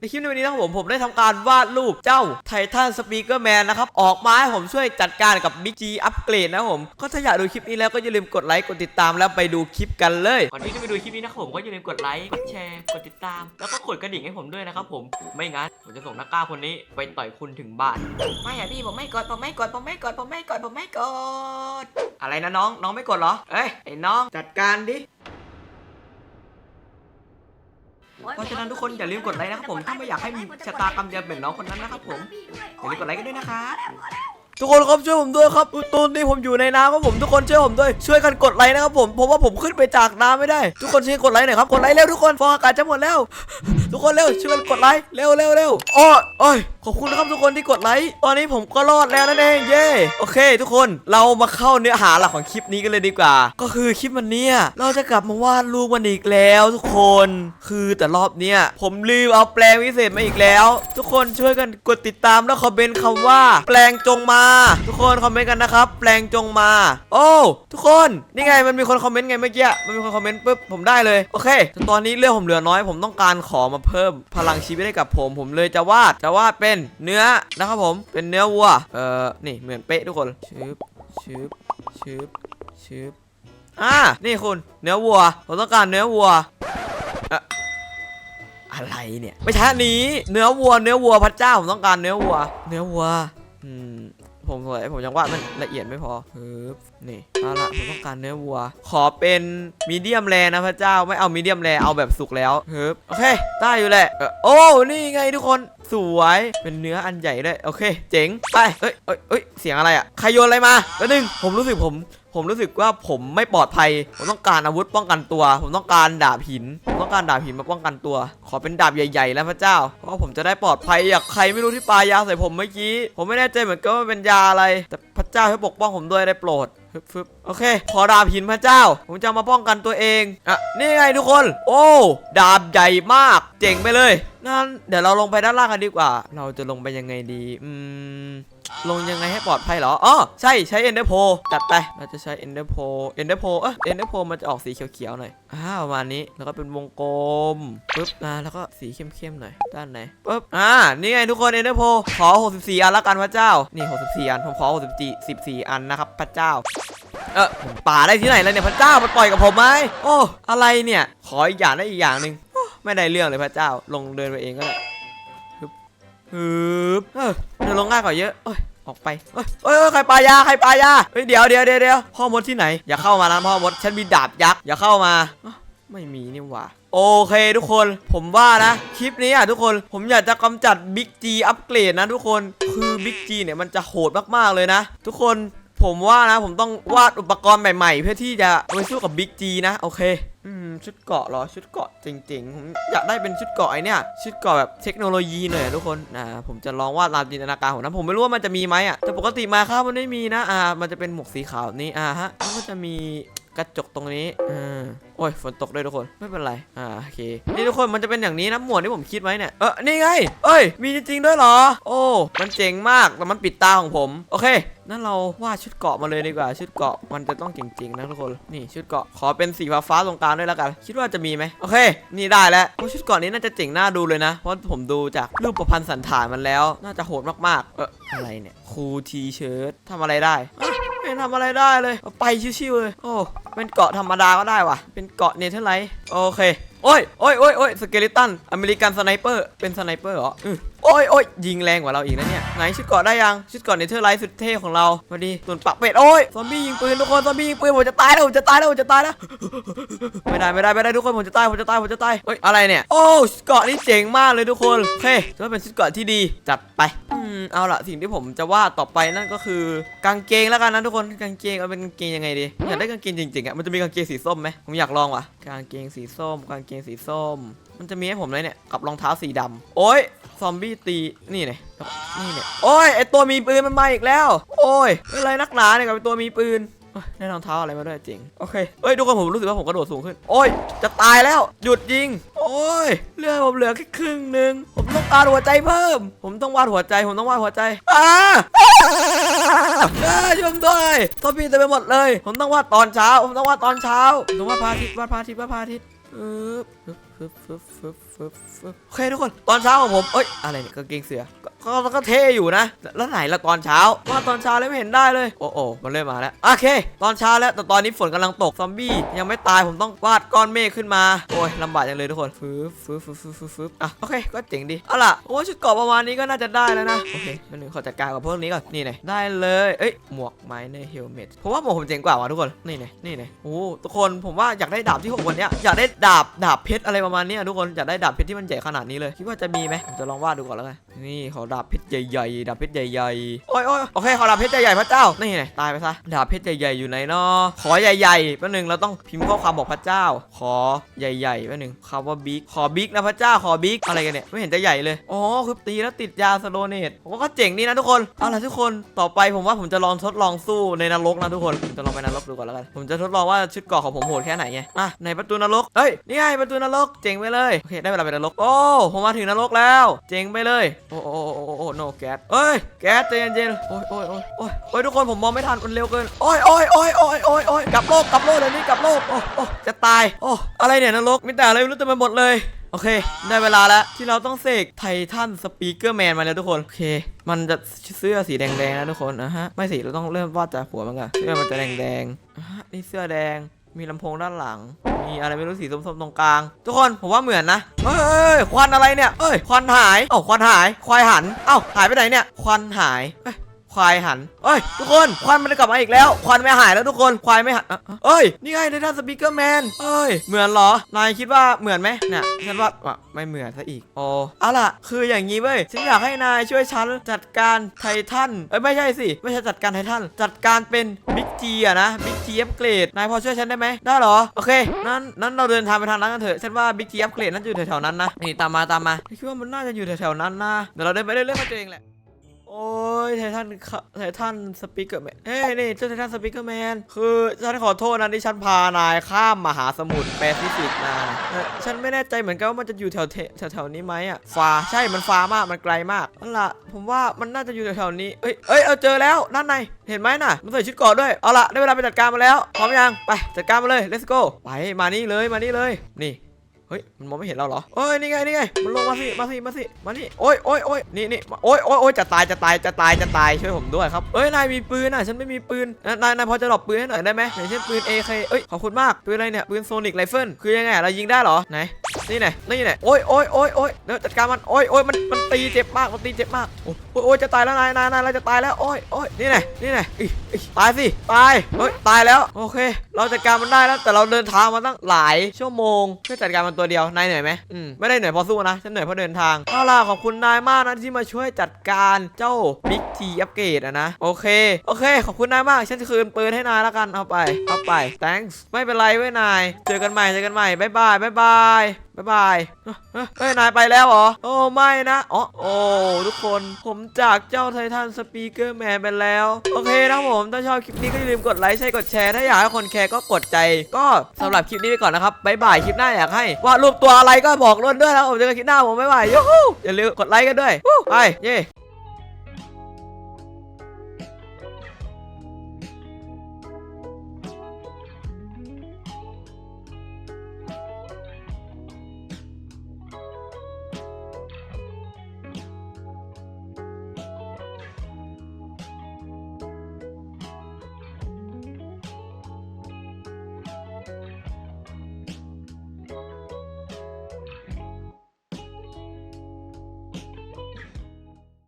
ในคลิปในวันนี้นะครับผมผมได้ทำการวาดรูปเจ้าไททันสปีกเกอร์แมนนะครับ ออกมาให้ผมช่วยจัดการกับบิ๊กจีอัปเกรดนะครับผมก็ถ้าอยากดูคลิปนี้แล้วก็อย่าลืมกดไลค์กดติดตามแล้วไปดูคลิปกันเลยก่อนที่จะไปดูคลิปนี้นะครับผมก็อย่าลืมกดไลค์กดแชร์กดติดตาม แล้วก็กดกระดิ่งให้ผมด้วยนะครับผมไม่งั้นผมจะส่งนักกล้าคนนี้ไปต่อยคุณถึงบ้านไม่อะพี่ผมไม่กดผมไม่กดผมไม่กดผมไม่กดผมไม่กดอะไรนะน้องน้องไม่กดเหรอเอ้ยไอ้น้องจัดการดิ เพราะฉะนั้นทุกคนอย่าลืมกดไลค์นะครับผมถ้าไม่อยากให้มีชะตากรรมเดียวเหมือนน้องคนนั้นนะครับผมอย่าลืมกดไลค์กันด้วยนะครับทุกคนครับช่วยผมด้วยครับตอนนี้ผมอยู่ในน้ำครับผมทุกคนช่วยผมด้วยช่วยกันกดไลค์นะครับผมเพราะว่าผมขึ้นไปจากน้ำไม่ได้ ทุกคนช่วยกดไลค์หน่อยครับกดไลค์เร็วทุกคนฟองอากาศจะหมดแล้ว ทุกคนเร็วช่วยกันกดไลค์เร็วเร็วเร็วอ้อโอ้ย ขอบคุณนะครับทุกคนที่กดไลค์ ตอนนี้ผมก็รอดแล้วนั่นเองเย้โอเค ทุกคนเรามาเข้าเนื้อหาหลักของคลิปนี้กันเลยดีกว่า ก็คือคลิปวันเนี้ยเราจะกลับมาวาดรูปมันอีกแล้วทุกคน คือแต่รอบเนี้ยผมลืมเอาแปลงวิเศษมาอีกแล้ว ทุกคนช่วยกันกดติดตามแล้วคอมเมนต์คำว่า แปลงจงมา ทุกคนคอมเมนต์กันนะครับ แปลงจงมา โอ้ทุกคนนี่ไงมันมีคนคอมเมนต์ไงเมื่อกี้มันมีคนคอมเมนต์ปุ๊บผมได้เลยโอเคตอนนี้เรื่องผมเหลือน้อย ผมต้องการขอมาเพิ่มพลังชีวิตให้กับผม ผมเลยจะวาดจะวาดเป็นเนื้อนะครับผมเป็นเนื้อวัวเออนี่เหมือนเป๊ะทุกคนชึบชึบชึบชึบอ่านี่คุณเนื้อวัวผมต้องการเนื้อวัวอะอะไรเนี่ยไม่ใช่อันนี้เนื้อวัวเนื้อวัวพระเจ้าผมต้องการเนื้อวัว เนื้อวัวอืม ผมสวยผมยังวาดมันละเอียดไม่พอฮึบนี่เอาละผมต้องการเนื้อวัว ขอเป็นมีเดียมแรนะพระเจ้าไม่เอามีเดียมแรเอาแบบสุกแล้วฮึบโอเคได้อยู่แหละเออโอ้นี่ไงทุกคนสวยเป็นเนื้ออันใหญ่ด้วยโอเค เจ๋งไปเอ้ยเอ้ยเอ้ยเสียงอะไรอะใครโยนอะไรมาแล้วนึงผมรู้สึกผม ผมรู้สึกว่าผมไม่ปลอดภัย ผมต้องการอาวุธป้องกันตัว ผมต้องการดาบหินผมต้องการดาบหินมาป้องกันตัว ขอเป็นดาบใหญ่ ๆ แล้วพระเจ้า เพราะผมจะได้ปลอดภัยอยากใครไม่รู้ที่ปายาใส่ผมเมื่อกี้ ผมไม่แน่ใจเหมือนกันว่าเป็นยาอะไร แต่พระเจ้าให้ปกป้องผมด้วยได้โปรด บฟึบโอเค ขอดาบหินพระเจ้า ผมจะมาป้องกันตัวเอง อะ นี่ไงทุกคน โอ้ ดาบใหญ่มาก เจ๋งไปเลย นั่น เดี๋ยวเราลงไปด้านล่างกันดีกว่า เราจะลงไปยังไงดี อืม ลงยังไงให้ปลอดภัยเหรอ อ๋อ ใช่ ใช้ Ender p o จัดไป เราจะใช้ Ender p o Ender p o เออ Ender p o มันจะออกสีเขียวๆหน่อย อ่า ประมาณนี้ แล้วก็เป็นวงกลม ปึ๊บอ่าแล้วก็สีเข้มๆหน่อย ด้านไหน ปึ๊บ อ่า นี่ไงทุกคน Ender p o ขอ 64 อันละกันพระเจ้า นี่ 64 อัน ผมขอ64 14 อันนะครับพระเจ้า เออผมป่าได้ที่ไหนแล้วเนี่ยพระเจ้ามันปล่อยกับผมไหมโอ้อะไรเนี่ย ขออีกอย่างได้อีกอย่างหนึ่งไม่ได้เรื่องเลยพระเจ้าลงเดินไปเองก็ได้ฮึบฮึบเออเดินลงง่ายกว่าเยอะเอ้ยออกไปเอ้ยเอ้ยใครปลายา ใครปลายา เฮ้ย เดี๋ยวเดี๋ยวเดี๋ยวพ่อมดที่ไหน อย่าเข้ามานะพ่อมด ฉันมีดาบยักษ์ อย่าเข้ามา ไม่มีนี่หว่า โอเคทุกคน ผมว่านะ คลิปนี้อะทุกคน ผมอยากจะกำจัดบิ๊กจีอัปเกรดนะทุกคน คือบิ๊กจีเนี่ยมันจะโหดมากๆเลยนะ ทุกคน ผมว่านะผมต้องวาดอุปกรณ์ใหม่ๆ เพื่อที่จะเอาไปสู้กับบิ๊กจีนะ โอเคอืมชุดเกาะเหรอชุดเกาะจริงๆผมอยากได้เป็นชุดเกาะไอเนี่ยชุดเกาะแบบเทคโนโลยีหน่อยทุกคนอ่าผมจะลองวาดตามจินตนาการผมนะผมไม่รู้ว่ามันจะมีไหมอะแต่ปกติมาครับมันไม่มีนะอ่ามันจะเป็นหมวกสีขาวนี้อ่าฮะแล้วก็จะมี กระจกตรงนี้อ่โอ้ยฝนตกด้วยทุกคนไม่เป็นไรอ่าโอเคนี่ทุกคนมันจะเป็นอย่างนี้นะหมวดที่ผมคิดไว้เนี่ยเออนี่ไง เอ้ย มีจริงๆด้วยเหรอ โอ้มันเจ๋งมากแต่มันปิดตาของผม โอเคนั่นเราวาดชุดเกาะมาเลยดีกว่า ชุดเกาะมันจะต้องเจ๋งๆนะทุกคนนี่ชุดเกาะขอเป็นสีฟ้าๆตรงกลางด้วยแล้วกัน คิดว่าจะมีไหมโอเค นี่ได้แล้วชุดเกาะนี้น่าจะเจ๋งน่าดูเลยนะ เพราะผมดูจากรูปประพันธ์สันฐานมันแล้ว น่าจะโหดมากๆ เอออะไรเนี่ยคูทีเชิร์ตทำอะไรได้ ไม่ทำอะไรได้เลย ไปชิวๆเลย โอ้ เป็นเกาะธรรมดาก็ได้ว่ะ เป็นเกาะเนเธอร์ไลท์โอเค โอ้ยโอ้ยโอ้ยโอ้ยสเกลิตัน อเมริกันสไนเปอร์ เป็นสไนเปอร์เหรออือ โอ้ยโอ้ยยิงแรงกว่าเราอีกนะเนี่ยไหนชุดเกราะได้ยังชุดเกราะเนเธอร์ไลท์สุดเท่ของเรามาดีส่วนปักเป็ดโอ้ยซอมบี้ยิงปืนทุกคนซอมบี้ยิงปืนผมจะตายแล้วผมจะตายแล้วผมจะตายแล้วไม่ได้ไม่ได้ไม่ได้ทุกคนผมจะตายผมจะตายผมจะตายเฮ้ยอะไรเนี่ยโอ้ชุดเกาะนี่เจ๋งมากเลยทุกคนโอเคถือว่าเป็นชุดเกราะที่ดีจัดไปอืมเอาละสิ่งที่ผมจะวาดต่อไปนั่นก็คือกางเกงแล้วกันนะทุกคนกางเกงเอาเป็นกางเกงยังไงดีอยากได้กางเกงจริงๆอะมันจะมีกางเกงสีส้มไหมผมอยากลองว่ะกางเกงสีส้ม กางเกงสีส้ม มันจะมีให้ผมเลยเนี่ยกับรองเท้าสีดำโอ้ยซอมบี้ตีนี่เนี่ยนี่เนี่ยโอ้ยไอตัวมีปืนมันมาอีกแล้ว โอ้ยเป็นไรนักหนาเนี่ยกับไอตัวมีปืนได้รองเท้าอะไรมาด้วยเจ๋งโอเคเอ้ยทุกคนผมรู้สึกว่าผมกระโดดสูงขึ้น โอ้ย จะตายแล้ว หยุดยิง โอ้ยเลือดผมเหลือแค่ครึ่งหนึ่งผมต้องการหัวใจเพิ่ม ผมต้องวาดหัวใจ ผมต้องวาดหัวใจอ้าช่วยผมด้วยซอมบี้เต็มไปหมดเลย ผมต้องวาดตอนเช้า ผมต้องวาดตอนเช้าผมต้องวาดพระอาทิตย์วาดพระอาทิตย์วาดพระอาทิตย์อึ๊บ ฟึบฟึบ ฟึบฟึบโอเคทุกคนตอนเช้าของผมเอ้ยอะไรเนี่ยกางเกงเสือก็ก็เท่อยู่นะ แล้วไหนละตอนเช้าว่าตอนเช้าเลยไม่เห็นได้เลย โอ้โอ้มันเริ่มมาแล้วโอเค ตอนเช้าแล้วแต่ตอนนี้ฝนกำลังตกซอมบี้ยังไม่ตายผมต้องวาดก้อนเมฆขึ้นมาโอ้ยลำบากจังเลยทุกคนฟึบฟึบฟึบฟึบฟึบฟึบอะโอเคก็เจ๋งดีเอาล่ะโอ้ชุดเกราะประมาณนี้ก็น่าจะได้แล้วนะโอเคมันหนึ่งขอจัดการกับพวกนี้ก่อนนี่ไงได้เลยเอ้ยหมวกไม้ในเฮลเมตผมว่าหมวกผมเจ๋งกว่าว่ะทุกคนนี่ไงนี่ไงโอ้ทุกคนผมว่าอยากได้ดาบที่หกวันเนี้ยอยากได้ดาบดาบเพชรอะไรประมาณนี้ทุกคนอยากได้ดาบเพชรที่มันใหญ่ขนาดนี้เลยคิดว่าจะมีไหมผมจะลองวาดดูก่อนแล้วกัน นี่ขอดาบเพชรใหญ่ๆดาบเพชรใหญ่ๆโอ้ยโอ้ยโอเคขอดาบเพชรใหญ่ๆพระเจ้านี่ไงตายไปซะดาบเพชรใหญ่ๆอยู่ไหนเนาะขอใหญ่ๆแป๊บนึงเราต้องพิมพ์ข้อความบอกพระเจ้า ขอใหญ่ๆแป๊บนึงคำว่าบิ๊กขอบิ๊กนะพระเจ้าขอบิ๊กอะไรกันเนี่ยไม่เห็นจะใหญ่เลยอ๋อคือตีแล้วติดยาสโลเนตผมว่าก็เจ๋งดีนะทุกคนเอาล่ะทุกคนต่อไปผมว่าผมจะลองทดลองสู้ในนรกนะทุกคนผมจะลองไปนรกดูก่อนแล้วกันผมจะทดลองว่าชุดเกราะของผมโหดแค่ไหนไงอะในประตูนรกเอ้ยนี่ไงประตูนรกเจ๋งไปเลยโอเคได้เวลาไปนรกโอ้ผมมาถึงนรกแล้ว เจ๋งไปเลยโอ้โอ้โอ้โอ้โอ้โนแก๊สเอ้ยแก๊สใจเย็นๆโอ้ยโอ้ยโอ้ยโอ้ยโอ้ยทุกคนผมมองไม่ทันมันเร็วเกินโอ้ยโอ้ยโอ้ยโอ้ยโอ้ยโอ้ยกลับโลกกลับโลกเดี๋ยวนี้กลับโลกโอ้โอ้จะตายโอ้อะไรเนี่ยนรกมีแต่อะไรไม่รู้เต็มไปหมดเลยโอเค ได้เวลาแล้วที่เราต้องเสกไททันสปีกเกอร์แมนมาแล้วทุกคน โอเค มันจะเสื้อสีแดงๆนะทุกคนนะฮะ ไม่สิเราต้องเริ่มวาดจากหัวมันก่อนเสื้อมันจะแดงๆนี่เสื้อแดง มีลำโพงด้านหลัง มีอะไรไม่รู้สีส้มๆตรงกลาง ทุกคนผมว่าเหมือนนะเอ้ยเอ้ยควันอะไรเนี่ยเอ้ยควันหายเอ้าควันหายควายหันเอ้าหายไปไหนเนี่ยควันหายเอ้ย ควายหันเอ้ยทุกคนควันมันกลับมาอีกแล้ว ควันไม่หายแล้วทุกคนควายไม่หันเอ้ยนี่ไงในด้านสปีกเกอร์แมนเอ้ยเหมือนเหรอนายคิดว่าเหมือนไหมเนี่ยฉันว่าไม่เหมือนซะอีกโอ้เอาล่ะ คืออย่างนี้เว้ยฉันอยากให้นายช่วยฉันจัดการไททันเอ้ยไม่ใช่สิไม่ใช่จัดการไททันจัดการเป็นบิ๊กจีอะนะบิ๊กจีอัปเกรดนายพอช่วยฉันได้ไหมได้เหรอโอเคนั้นนั้นเราเดินทางไปทางนั้นกันเถอะฉันว่าบิ๊กจีอัปเกรดนั้นอยู่แถวๆนั้นนะนี่ตามมาตามมาคิดว่ามันน่าจะอยู่แถวๆนั้นนะเดี๋ยวเราเดินไปเรื่อยๆมาเจอเองแหละ อ้ยไททันค่ะไททันสปีกเกอร์แมนเฮ้ยนี่เจ้าไททันสปีกเกอร์แมนคือฉันขอโทษนะที่ฉันพานายข้ามมหาสมุทรแปซิฟิกมาฉันไม่แน่ใจเหมือนกันว่ามันจะอยู่แถวแถวนี้ไหมอะฟ้าใช่มันฟ้ามากมันไกลมากนั่นละผมว่ามันน่าจะอยู่แถวๆนี้เอ้ยเอ้ยเอาเจอแล้วนั่นไงเห็นไหมน่ะมันใส่ชุดเกาะด้วยเอาละได้เวลาไปจัดการมาแล้วพร้อมยังไปจัดการมาเลย let's go ไปมานี่เลยมานี่เลยนี่ เฮ้ยมันมองไม่เห็นเราเหรอเอ้ยนี่ไงนี่ไงมันลงมาสิมาสิมาสิมานี่โอ้ยโอ้ยโอ้ยนี่นี่โอ้ยโอ้ยโอ้ยจะตายจะตายจะตายจะตายช่วยผมด้วยครับเอ้ยนายมีปืนอะฉันไม่มีปืนนายนายพอจะหลบปืนให้หน่อยได้ไหมอย่างเช่นปืน AK เอ้ยขอบคุณมากปืนอะไรเนี่ยปืนโซนิกไรเฟิลคือยังไงเรายิงได้เหรอไหน นี่ไหนนี่ไหนโอ้ยโอ้ยโอ้ยโอ้ยเดี๋ยวจัดการมันโอ้ยโอ้ยมันมันตีเจ็บมากมันตีเจ็บมากโอ้ยโอ้ยจะตายแล้วนายนายนายเราจะตายแล้วโอ้ยโอ้ยนี่ไหนนี่ไหนอิอิตายสิตายเฮ้ยตายแล้วโอเค เราจัดการมันได้แล้วแต่เราเดินทางมาตั้งหลายชั่วโมงเพื่อจัดการมันตัวเดียวนายเหนื่อยไหมอืมไม่ได้เหนื่อยเพอสู้นะฉันเหนื่อยเพราะเดินทางเอาล่ะขอบคุณนายมากนะที่มาช่วยจัดการเจ้าบิ๊กทีอัปเกรดอะนะโอเคโอเค ขอบคุณนายมากฉันจะคืนปืนให้นายแล้วกันเอาไปเอาไป thanks ไม่เป็นไรเว้ยนาย เจอกันใหม่เจอกันใหม่บ๊ายบายบ๊ายบาย บ๊ายบายเฮ้ยนายไปแล้วเหรอ โอ้ไม่นะอ๋อโอ้ทุกคนผมจากเจ้าไททันสปีกเกอร์แมนไปแล้ว โอเคนะผม ถ้าชอบคลิปนี้ก็อย่าลืมกดไลค์ใช่กดแชร์ ถ้าอยากให้คนแคร์ก็กดใจ ก็สำหรับคลิปนี้ไปก่อนนะครับบ๊ายบายคลิปหน้าอยากให้วาดรูปตัวอะไรก็บอกร่นด้วยนะผมเจอกันคลิปหน้าผมบ๊ายบายยูอย่าลืมกดไลค์กันด้วยไปเย้